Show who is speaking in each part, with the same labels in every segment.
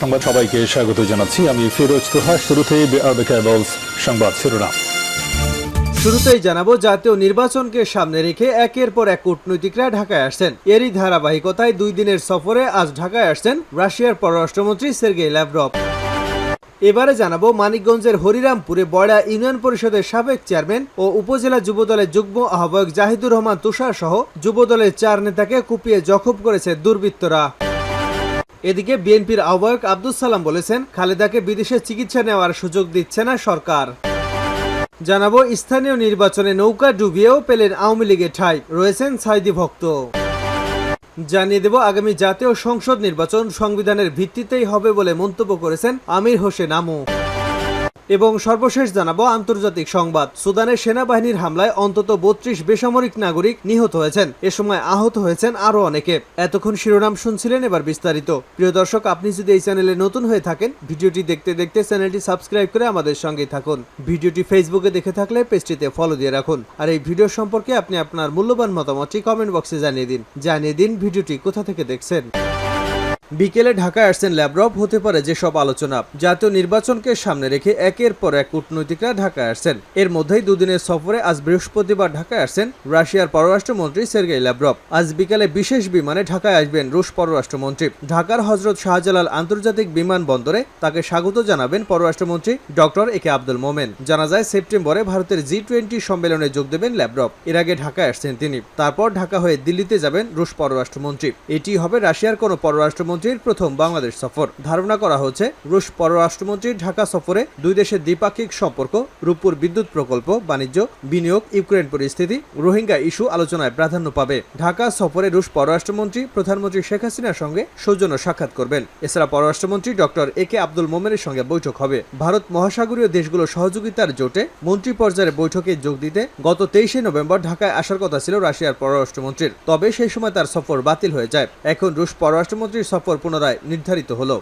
Speaker 1: সংবাদ সবাইকে স্বাগত জানাচ্ছি আমি ফিরোজ তোহা শুরুতে সংবাদ শিরোনাম শুরুতেই জানাবো জাতীয় নির্বাচনকে সামনে রেখে একের পর এক কূটনৈতিকরা ঢাকায় আসছেন এরই ধারাবাহিকতায় দুই দিনের সফরে আজ ঢাকায় আসছেন রাশিয়ার পররাষ্ট্রমন্ত্রী সের্গেই ল্যাভরভ এবারে জানাবো মানিকগঞ্জের হরিরামপুরে বয়ড়া ইউনিয়ন পরিষদের সাবেক চেয়ারম্যান ও উপজেলা যুবদলের যুগ্ম আহ্বায়ক জাহিদুর রহমান তুষার সহ যুবদলের চার নেতাকে কুপিয়ে জখব করেছে দুর্বৃত্তরা এদিকে বিএনপির আহ্বায়ক আব্দুল সালাম বলেছেন খালেদাকে বিদেশে চিকিৎসা নেওয়ার সুযোগ দিচ্ছে না সরকার জানাবো স্থানীয় নির্বাচনে নৌকা ডুবিয়েও পেলেন আওয়ামী লীগের ঠাই রয়েছেন সাইদি ভক্ত জানিয়ে দেব আগামী জাতীয় সংসদ নির্বাচন সংবিধানের ভিত্তিতেই হবে বলে মন্তব্য করেছেন আমির হোসেন আমু এবং সর্বশেষ জানাবো আন্তর্জাতিক সংবাদ সুদানের সেনাবাহিনীর হামলায় অন্তত বত্রিশ বেসামরিক নাগরিক নিহত হয়েছেন এ সময় আহত হয়েছেন আরও অনেকে এতক্ষণ শিরোনাম শুনছিলেন এবার বিস্তারিত প্রিয় দর্শক আপনি যদি এই চ্যানেলে নতুন হয়ে থাকেন ভিডিওটি দেখতে দেখতে চ্যানেলটি সাবস্ক্রাইব করে আমাদের সঙ্গেই থাকুন ভিডিওটি ফেসবুকে দেখে থাকলে পেজটিতে ফলো দিয়ে রাখুন আর এই ভিডিও সম্পর্কে আপনি আপনার মূল্যবান মতামতটি কমেন্ট বক্সে জানিয়ে দিন জানিয়ে দিন ভিডিওটি কোথা থেকে দেখছেন বিকেলে ঢাকায় আসছেন ল্যাবরব হতে পারে যেসব আলোচনা জাতীয় নির্বাচনকে সামনে রেখে একের পর এক কূটনৈতিকরা ঢাকায় আসছেন এর মধ্যেই দুদিনের সফরে আজ বৃহস্পতিবার ঢাকায় আসছেন রাশিয়ার পররাষ্ট্রমন্ত্রী সের্গেই ল্যাবরব আজ বিকালে বিশেষ বিমানে ঢাকায় আসবেন রুশ পররাষ্ট্রমন্ত্রী ঢাকার হজরত শাহজালাল আন্তর্জাতিক বিমানবন্দরে তাকে স্বাগত জানাবেন পররাষ্ট্রমন্ত্রী ডক্টর এ কে আব্দুল মোমেন জানা যায় সেপ্টেম্বরে ভারতের জি টোয়েন্টি সম্মেলনে যোগ দেবেন ল্যাবরব এর আগে ঢাকায় আসছেন তিনি তারপর ঢাকা হয়ে দিল্লিতে যাবেন রুশ পররাষ্ট্রমন্ত্রী এটি হবে রাশিয়ার কোনো পররাষ্ট্রমন্ত্রী প্রধানমন্ত্রীর প্রথম বাংলাদেশ সফর ধারণা করা হচ্ছে রুশ পররাষ্ট্রমন্ত্রী ঢাকা সফরে দুই দেশের দ্বিপাক্ষিক সম্পর্ক রূপপুর বিদ্যুৎ প্রকল্প বাণিজ্য বিনিয়োগ ইউক্রেন পরিস্থিতি রোহিঙ্গা ইস্যু আলোচনায় প্রাধান্য পাবে ঢাকা সফরে রুশ পররাষ্ট্রমন্ত্রী প্রধানমন্ত্রী শেখ হাসিনার সঙ্গে সৌজন্য সাক্ষাৎ করবেন এছাড়া পররাষ্ট্রমন্ত্রী ডক্টর এ কে আব্দুল মোমেনের সঙ্গে বৈঠক হবে ভারত মহাসাগরীয় দেশগুলো সহযোগিতার জোটে মন্ত্রী পর্যায়ের বৈঠকে যোগ দিতে গত তেইশে নভেম্বর ঢাকায় আসার কথা ছিল রাশিয়ার পররাষ্ট্রমন্ত্রীর তবে সেই সময় তার সফর বাতিল হয়ে যায় এখন রুশ পররাষ্ট্রমন্ত্রীর সফর পর পুনরায় নির্ধারিত হলো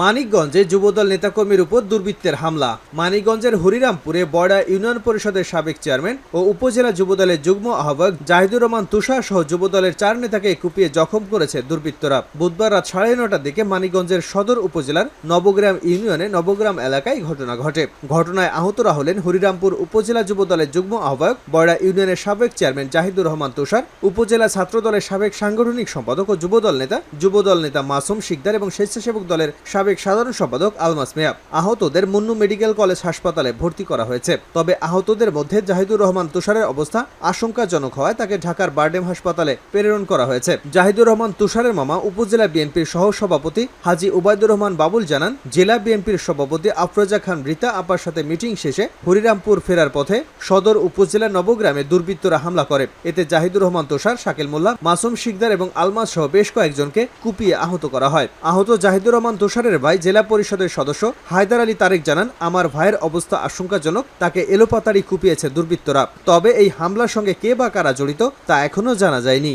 Speaker 1: মানিকগঞ্জে যুবদল নেতাকর্মীর উপর দুর্বৃত্তের হামলা মানিকগঞ্জের হরিরামপুরে বড়া ইউনিয়ন পরিষদের সাবেক চেয়ারম্যান ও উপজেলা যুবদলের যুগ্ম আহ্বায়ক জাহিদুর রহমান তুষার সহ যুবদলের চার নেতাকে কুপিয়ে জখম করেছে দুর্বৃত্তরা বুধবার রাত সাড়ে নটার দিকে মানিকগঞ্জের সদর উপজেলার নবগ্রাম ইউনিয়নে নবগ্রাম এলাকায় ঘটনা ঘটে ঘটনায় আহতরা হলেন হরিরামপুর উপজেলা যুবদলের যুগ্ম আহ্বায়ক বড়া ইউনিয়নের সাবেক চেয়ারম্যান জাহিদুর রহমান তুষার উপজেলা ছাত্রদলের সাবেক সাংগঠনিক সম্পাদক ও যুবদল নেতা যুবদল নেতা মাসুম শিকদার এবং স্বেচ্ছাসেবক দলের সাবেক সাধারণ সম্পাদক আলমাস মিয়া আহতদের মুন্নু মেডিকেল কলেজ হাসপাতালে ভর্তি করা হয়েছে তবে আহতদের মধ্যে জাহিদুর রহমান তুষারের অবস্থা আশঙ্কাজনক হওয়ায় তাকে ঢাকার বারডেম হাসপাতালে প্রেরণ করা হয়েছে জাহিদুর রহমান তুষারের মামা উপজেলা বিএনপির সহ সভাপতি হাজি ওবায়দুর রহমান বাবুল জানান জেলা বিএনপির সভাপতি আফরোজা খান রীতা আপার সাথে মিটিং শেষে হরিরামপুর ফেরার পথে সদর উপজেলা নবগ্রামে দুর্বৃত্তরা হামলা করে এতে জাহিদুর রহমান তুষার শাকিল মোল্লা মাসুম শিকদার এবং আলমাস সহ বেশ কয়েকজনকে কুপিয়ে আহত করা হয় আহত জাহিদুর রহমান তুষার বছরের ভাই জেলা পরিষদের সদস্য হায়দার আলী তারেক জানান আমার ভাইয়ের অবস্থা আশঙ্কাজনক তাকে এলোপাতাড়ি কুপিয়েছে দুর্বৃত্তরা তবে এই হামলার সঙ্গে কে বা কারা জড়িত তা এখনও জানা যায়নি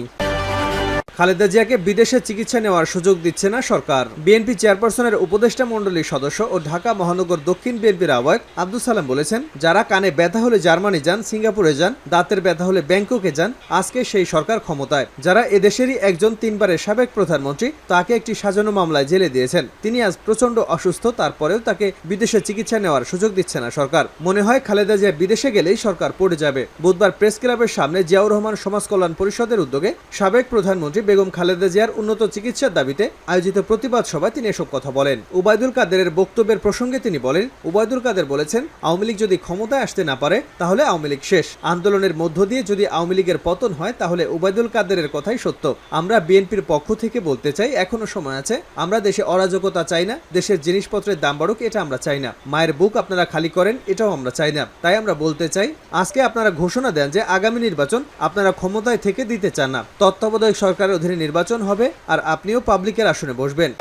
Speaker 1: খালেদা জিয়াকে বিদেশে চিকিৎসা নেওয়ার সুযোগ দিচ্ছে না সরকার বিএনপি চেয়ারপারসনের উপদেষ্টা মণ্ডলীর সদস্য ও ঢাকা মহানগর দক্ষিণ বিএনপির আহ্বায়ক আব্দুল সালাম বলেছেন যারা কানে ব্যথা হলে জার্মানি যান সিঙ্গাপুরে যান দাঁতের ব্যথা হলে ব্যাংককে যান আজকে সেই সরকার ক্ষমতায় যারা এদেশেরই একজন তিনবারের সাবেক প্রধানমন্ত্রী তাকে একটি সাজানো মামলায় জেলে দিয়েছেন তিনি আজ প্রচণ্ড অসুস্থ তারপরেও তাকে বিদেশে চিকিৎসা নেওয়ার সুযোগ দিচ্ছে না সরকার মনে হয় খালেদা জিয়া বিদেশে গেলেই সরকার পড়ে যাবে বুধবার প্রেস ক্লাবের সামনে জিয়াউর রহমান সমাজ কল্যাণ পরিষদের উদ্যোগে সাবেক প্রধানমন্ত্রী বেগম খালেদা জিয়ার উন্নত চিকিৎসার দাবিতে আয়োজিত প্রতিবাদ সভায় তিনি এসব কথা বলেন উবায়দুল কাদেরের বক্তব্যের প্রসঙ্গে তিনি বলেন উবায়দুল কাদের বলেছেন আওয়ামী লীগ যদি ক্ষমতায় আসতে না পারে তাহলে আওয়ামী লীগ শেষ আন্দোলনের মধ্য দিয়ে যদি আওয়ামী লীগের পতন হয় তাহলে উবায়দুল কাদেরের কথাই সত্য আমরা বিএনপির পক্ষ থেকে বলতে চাই এখনো সময় আছে আমরা দেশে অরাজকতা চাই না দেশের জিনিসপত্রের দাম বাড়ুক এটা আমরা চাই না মায়ের বুক আপনারা খালি করেন এটাও আমরা চাই না তাই আমরা বলতে চাই আজকে আপনারা ঘোষণা দেন যে আগামী নির্বাচন আপনারা ক্ষমতায় থেকে দিতে চান না তত্ত্বাবধায়ক সরকারের অধীনে নির্বাচন হবে আর আপনিও পাবলিকের আসনে বসবেন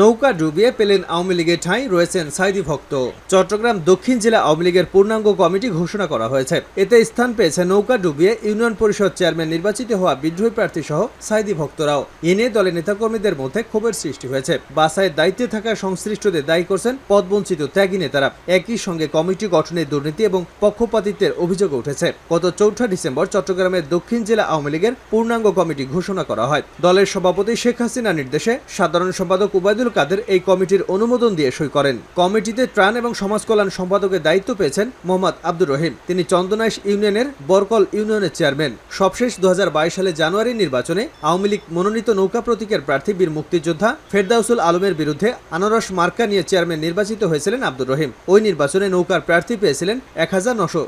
Speaker 1: নৌকা ডুবিয়ে পেলেন আওয়ামী লীগের ঠাঁই রয়েছেন সাইদি ভক্ত চট্টগ্রাম দক্ষিণ জেলা আওয়ামী লীগের পূর্ণাঙ্গ কমিটি ঘোষণা করা হয়েছে এতে স্থান পেয়েছে নৌকা ডুবিয়ে ইউনিয়ন পরিষদ চেয়ারম্যান নির্বাচিত হওয়া বিদ্রোহী প্রার্থী সহ সাইদি ভক্তরাও এ নিয়ে দলের নেতাকর্মীদের মধ্যে ক্ষোভের সৃষ্টি হয়েছে বাসায় দায়িত্বে থাকা সংশ্লিষ্টদের দায়ী করছেন পদবঞ্চিত ত্যাগী নেতারা একই সঙ্গে কমিটি গঠনের দুর্নীতি এবং পক্ষপাতিত্বের অভিযোগ উঠেছে গত চৌঠা ডিসেম্বর চট্টগ্রামের দক্ষিণ জেলা আওয়ামী লীগের পূর্ণাঙ্গ কমিটি ঘোষণা করা হয় দলের সভাপতি শেখ হাসিনা নির্দেশে সাধারণ সম্পাদক উবায় ওবায়দুল কাদের এই কমিটির অনুমোদন দিয়ে সই করেন কমিটিতে ত্রাণ এবং সমাজ কল্যাণ সম্পাদকের দায়িত্ব পেয়েছেন মোহাম্মদ আব্দুর রহিম তিনি চন্দনাইশ ইউনিয়নের বরকল ইউনিয়নের চেয়ারম্যান সবশেষ দু সালে জানুয়ারি নির্বাচনে আওয়ামী লীগ মনোনীত নৌকা প্রতীকের প্রার্থী বীর মুক্তিযোদ্ধা ফেরদাউসুল আলমের বিরুদ্ধে আনারস মার্কা নিয়ে চেয়ারম্যান নির্বাচিত হয়েছিলেন আব্দুর রহিম ওই নির্বাচনে নৌকার প্রার্থী পেয়েছিলেন এক নশো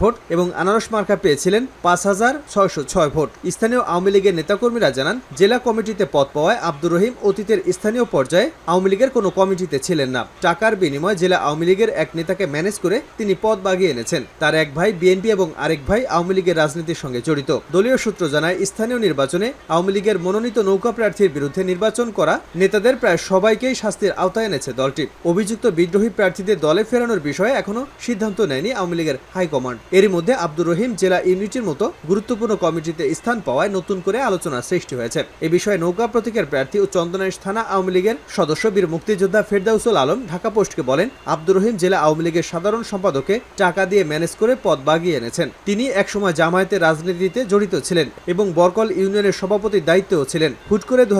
Speaker 1: ভোট এবং আনারস মার্কা পেয়েছিলেন পাঁচ হাজার ছয়শো ছয় ভোট স্থানীয় আওয়ামী লীগের নেতাকর্মীরা জানান জেলা কমিটিতে পদ পাওয়ায় আব্দুর রহিম অতীতের স্থানীয় পর্যায়ে আওয়ামী লীগের কোনো কমিটিতে ছিলেন না টাকার বিনিময়ে জেলা আওয়ামী লীগের এক নেতাকে ম্যানেজ করে তিনি পদ বাগিয়ে এনেছেন তার এক ভাই বিএনপি এবং আরেক ভাই আওয়ামী লীগের রাজনীতির সঙ্গে জড়িত দলীয় সূত্র জানায় স্থানীয় নির্বাচনে আওয়ামী লীগের মনোনীত নৌকা প্রার্থীর বিরুদ্ধে নির্বাচন করা নেতাদের প্রায় সবাইকেই শাস্তির আওতায় এনেছে দলটি অভিযুক্ত বিদ্রোহী প্রার্থীদের দলে ফেরানোর বিষয়ে এখনও সিদ্ধান্ত নেয়নি আওয়ামী লীগের হাইকমান্ড এরই মধ্যে আব্দুর রহিম জেলা ইউনিটের মতো গুরুত্বপূর্ণ কমিটিতে স্থান পাওয়ায় নতুন করে আলোচনা সৃষ্টি হয়েছে এ বিষয়ে নৌকা প্রতীকের প্রার্থী ও চন্দনাইশ থানা আওয়ামী লীগের আছেন সদস্য বীর মুক্তিযোদ্ধা ফেরদাউসুল আলম ঢাকা পোস্টকে বলেন আব্দুর রহিম জেলা আওয়ামী লীগের সাধারণ সম্পাদকে টাকা দিয়ে ম্যানেজ করে পদ বাগিয়ে এনেছেন তিনি একসময় জামায়াতের রাজনীতিতে জড়িত ছিলেন এবং বরকল ইউনিয়নের সভাপতির দায়িত্বেও ছিলেন হুট করে দু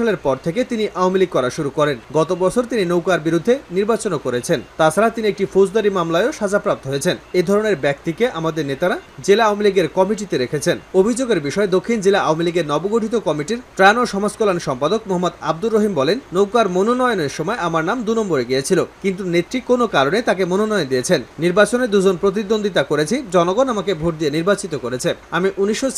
Speaker 1: সালের পর থেকে তিনি আওয়ামী লীগ করা শুরু করেন গত বছর তিনি নৌকার বিরুদ্ধে নির্বাচনও করেছেন তাছাড়া তিনি একটি ফৌজদারি মামলায়ও সাজাপ্রাপ্ত হয়েছেন এ ধরনের ব্যক্তিকে আমাদের নেতারা জেলা আওয়ামী লীগের কমিটিতে রেখেছেন অভিযোগের বিষয়ে দক্ষিণ জেলা আওয়ামী লীগের নবগঠিত কমিটির ত্রাণ ও সমাজ কল্যাণ সম্পাদক মোহাম্মদ আব্দুর রহিম বলেন নৌকার মনোনয়নের সময় আমার নাম দু নম্বরে গিয়েছিল কিন্তু নেত্রী কোনো কারণে তাকে মনোনয়ন দিয়েছেন নির্বাচনে দুজন প্রতিদ্বন্দ্বিতা করেছি জনগণ আমাকে ভোট দিয়ে নির্বাচিত করেছে আমি উনিশশো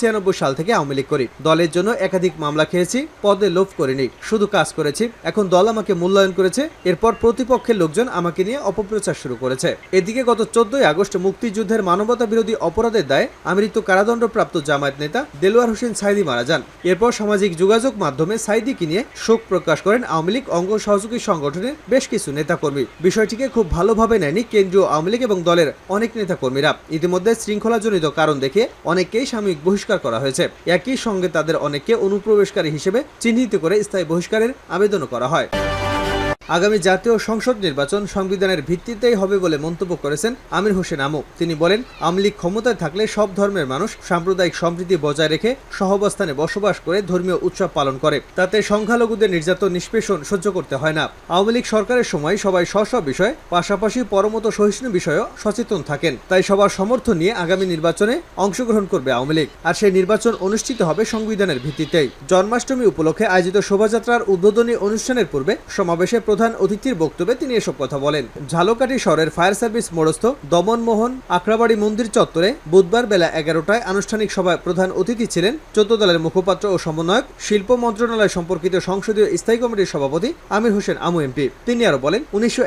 Speaker 1: সাল থেকে আওয়ামী লীগ করি দলের জন্য একাধিক মামলা খেয়েছি পদে লোভ করিনি শুধু কাজ করেছি এখন দল আমাকে মূল্যায়ন করেছে এরপর প্রতিপক্ষের লোকজন আমাকে নিয়ে অপপ্রচার শুরু করেছে এদিকে গত চোদ্দই আগস্ট মুক্তিযুদ্ধের মানবতা বিরোধী অপরাধের দায়ে আমৃত্যু কারাদণ্ডপ্রাপ্ত জামায়াত নেতা দেলোয়ার হোসেন সাইদি মারা যান এরপর সামাজিক যোগাযোগ মাধ্যমে সাইদিকে নিয়ে শোক প্রকাশ করেন আওয়ামী লীগ অঙ্গ সহযোগী সংগঠনের বেশ কিছু নেতাকর্মী বিষয়টিকে খুব ভালোভাবে নেয়নি কেন্দ্রীয় আওয়ামী লীগ এবং দলের অনেক নেতাকর্মীরা ইতিমধ্যে শৃঙ্খলাজনিত কারণ দেখে অনেককেই সাময়িক বহিষ্কার করা হয়েছে একই সঙ্গে তাদের অনেককে অনুপ্রবেশকারী হিসেবে চিহ্নিত করে স্থায়ী বহিষ্কারের আবেদনও করা হয় আগামী জাতীয় সংসদ নির্বাচন সংবিধানের ভিত্তিতেই হবে বলে মন্তব্য করেছেন আমির হোসেন আমু তিনি বলেন আমলিক ক্ষমতায় থাকলে সব ধর্মের মানুষ সাম্প্রদায়িক সম্প্রীতি বজায় রেখে সহবস্থানে বসবাস করে ধর্মীয় উৎসব পালন করে তাতে সংখ্যালঘুদের নির্যাতন নিষ্পেষণ সহ্য করতে হয় না আওয়ামী লীগ সরকারের সময় সবাই স্ব স্ব বিষয়ে পাশাপাশি পরমত সহিষ্ণু বিষয়েও সচেতন থাকেন তাই সবার সমর্থন নিয়ে আগামী নির্বাচনে অংশগ্রহণ করবে আওয়ামী লীগ আর সেই নির্বাচন অনুষ্ঠিত হবে সংবিধানের ভিত্তিতেই জন্মাষ্টমী উপলক্ষে আয়োজিত শোভাযাত্রার উদ্বোধনী অনুষ্ঠানের পূর্বে সমাবেশে প্রধান প্রধান অতিথির বক্তব্যে তিনি এসব কথা বলেন ঝালকাটি শহরের ফায়ার সার্ভিস মোড়স্থ দমনমোহন আকরাবাড়ি মন্দির চত্বরে বুধবার বেলা এগারোটায় আনুষ্ঠানিক সভায় প্রধান অতিথি ছিলেন চৌদ্দ দলের মুখপাত্র ও সমন্বয়ক শিল্প মন্ত্রণালয় সম্পর্কিত সংসদীয় স্থায়ী কমিটির সভাপতি আমির হোসেন আমু এমপি তিনি আরো বলেন উনিশশো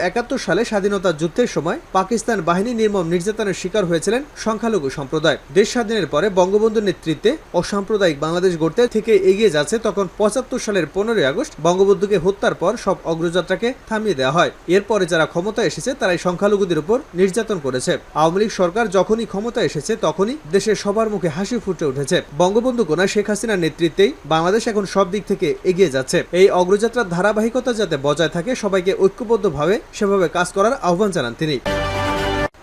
Speaker 1: সালে স্বাধীনতা যুদ্ধের সময় পাকিস্তান বাহিনী নির্মম নির্যাতনের শিকার হয়েছিলেন সংখ্যালঘু সম্প্রদায় দেশ স্বাধীনের পরে বঙ্গবন্ধুর নেতৃত্বে অসাম্প্রদায়িক বাংলাদেশ গড়তে থেকে এগিয়ে যাচ্ছে তখন পঁচাত্তর সালের পনেরোই আগস্ট বঙ্গবন্ধুকে হত্যার পর সব অগ্রযাত্রাকে তাকে থামিয়ে দেওয়া হয় এরপরে যারা ক্ষমতা এসেছে তারাই সংখ্যালঘুদের উপর নির্যাতন করেছে আওয়ামী লীগ সরকার যখনই ক্ষমতা এসেছে তখনই দেশের সবার মুখে হাসি ফুটে উঠেছে বঙ্গবন্ধু গোনা শেখ হাসিনার নেতৃত্বেই বাংলাদেশ এখন সব দিক থেকে এগিয়ে যাচ্ছে এই অগ্রযাত্রার ধারাবাহিকতা যাতে বজায় থাকে সবাইকে ঐক্যবদ্ধভাবে সেভাবে কাজ করার আহ্বান জানান তিনি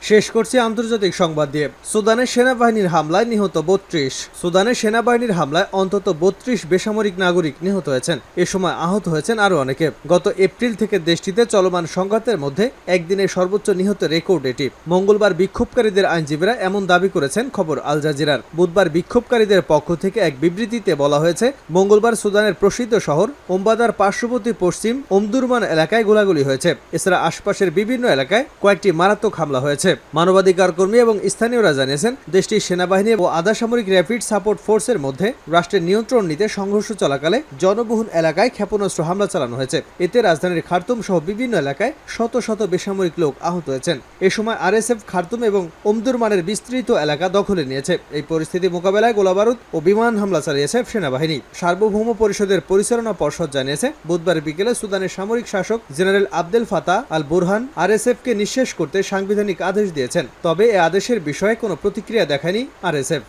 Speaker 1: শেষ করছি আন্তর্জাতিক সংবাদ দিয়ে সুদানের সেনাবাহিনীর হামলায় নিহত বত্রিশ সুদানের সেনাবাহিনীর হামলায় অন্তত বত্রিশ বেসামরিক নাগরিক নিহত হয়েছেন এ সময় আহত হয়েছেন আরও অনেকে গত এপ্রিল থেকে দেশটিতে চলমান সংঘাতের মধ্যে একদিনের সর্বোচ্চ নিহত রেকর্ড এটি মঙ্গলবার বিক্ষোভকারীদের আইনজীবীরা এমন দাবি করেছেন খবর আল জাজিরার বুধবার বিক্ষোভকারীদের পক্ষ থেকে এক বিবৃতিতে বলা হয়েছে মঙ্গলবার সুদানের প্রসিদ্ধ শহর ওম্বাদার পার্শ্ববর্তী পশ্চিম ওমদুরমান এলাকায় গোলাগুলি হয়েছে এছাড়া আশপাশের বিভিন্ন এলাকায় কয়েকটি মারাত্মক হামলা হয়েছে করেছে মানবাধিকার কর্মী এবং স্থানীয়রা জানিয়েছেন দেশটির সেনাবাহিনী ও আধা সামরিক র্যাপিড সাপোর্ট ফোর্সের মধ্যে রাষ্ট্রের নিয়ন্ত্রণ নিতে সংঘর্ষ চলাকালে জনবহুল এলাকায় ক্ষেপণাস্ত্র হামলা চালানো হয়েছে এতে রাজধানীর খার্তুম সহ বিভিন্ন এলাকায় শত শত বেসামরিক লোক আহত হয়েছেন এ সময় আর এস এফ খার্তুম এবং ওমদুরমানের বিস্তৃত এলাকা দখলে নিয়েছে এই পরিস্থিতি মোকাবেলায় গোলাবারুদ ও বিমান হামলা চালিয়েছে সেনাবাহিনী সার্বভৌম পরিষদের পরিচালনা পর্ষদ জানিয়েছে বুধবার বিকেলে সুদানের সামরিক শাসক general Abdel Fattah al Burhan R S F কে নিঃশেষ করতে সাংবিধানিক আদেশ আদেশ দিয়েছেন তবে এ আদেশের বিষয়ে কোনো প্রতিক্রিয়া দেখায়নি আরএসএফ